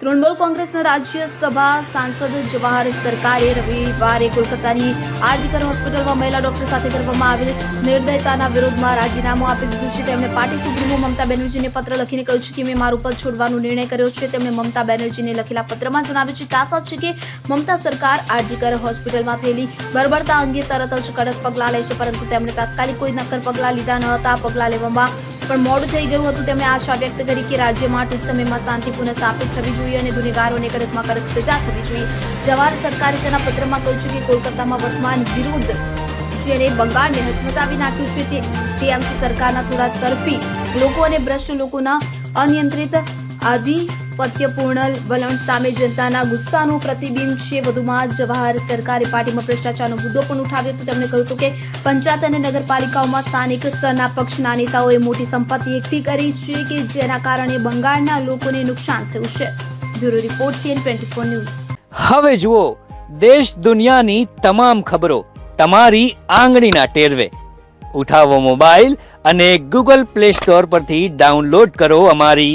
તૃણમૂલ કોંગ્રેસના રાજ્યસભા સાંસદ જવાહર સરકારે રવિવારે કોલકાતાની આરજીકર હોસ્પિટલમાં મહિલા ડોક્ટર સાથે કરવામાં આવેલ નિર્દયતાના વિરોધમાં રાજીનામું આપી દીધું છે. તેમણે પાર્ટી સુપ્રીમો મમતા બેનર્જીને પત્ર લખીને કહ્યું છે કે મેં મારું પદ છોડવાનો નિર્ણય કર્યો છે. તેમણે મમતા બેનર્જીને લખેલા પત્રમાં જણાવ્યું છે કે આશા છે કે મમતા સરકાર આરજીકર હોસ્પિટલમાં થયેલી બર્બરતા અંગે તરત જ કડક પગલાં છે પરંતુ તેમણે તાત્કાલિક કોઈ નક્કર પગલાં લીધા ન હતા. પગલાં લેવામાં પણ મોડું થઈ ગયું હતું. તેમણે આશા વ્યક્ત કરી કે રાજ્યમાં ટૂંક સમયમાં શાંતિ પુનઃ સ્થાપિત થવી જોઈએ અને ગુનેગારોને કડકમાં કડક સજા થવી જોઈએ. જવાહર સરકારે તેના પત્રમાં કહ્યું છે કે કોલકાતામાં વર્તમાન વિરુદ્ધ જેણે બંગાળને હચમચાવી નાખ્યું છે. તે ટીએમસી સરકારના થોડા તરફી લોકો અને ભ્રષ્ટ લોકોના અનિયંત્રિત આધિપત્યપૂર્ણ વલણ સામે જનતાના ગુસ્સાનું પ્રતિબિંબ છે. વધુમાં જવાહર સરકારે પાર્ટીમાં ભ્રષ્ટાચારનો મુદ્દો પણ ઉઠાવ્યો હતો. તેમણે કહ્યું હતું કે પંચાયત અને નગરપાલિકાઓમાં સ્થાનિક સ્તરના પક્ષના નેતાઓએ મોટી સંપત્તિ એકઠી કરી છે કે જેના કારણે બંગાળના લોકોને નુકસાન થયું છે. Bureau report CN twenty news હવે જુઓ, દેશ દુનિયાની તમામ ખબરો તમારી આંગળીના ટેરવે. ઉઠાવો મોબાઈલ અને ગૂગલ પ્લે સ્ટોર પરથી ડાઉનલોડ કરો અમારી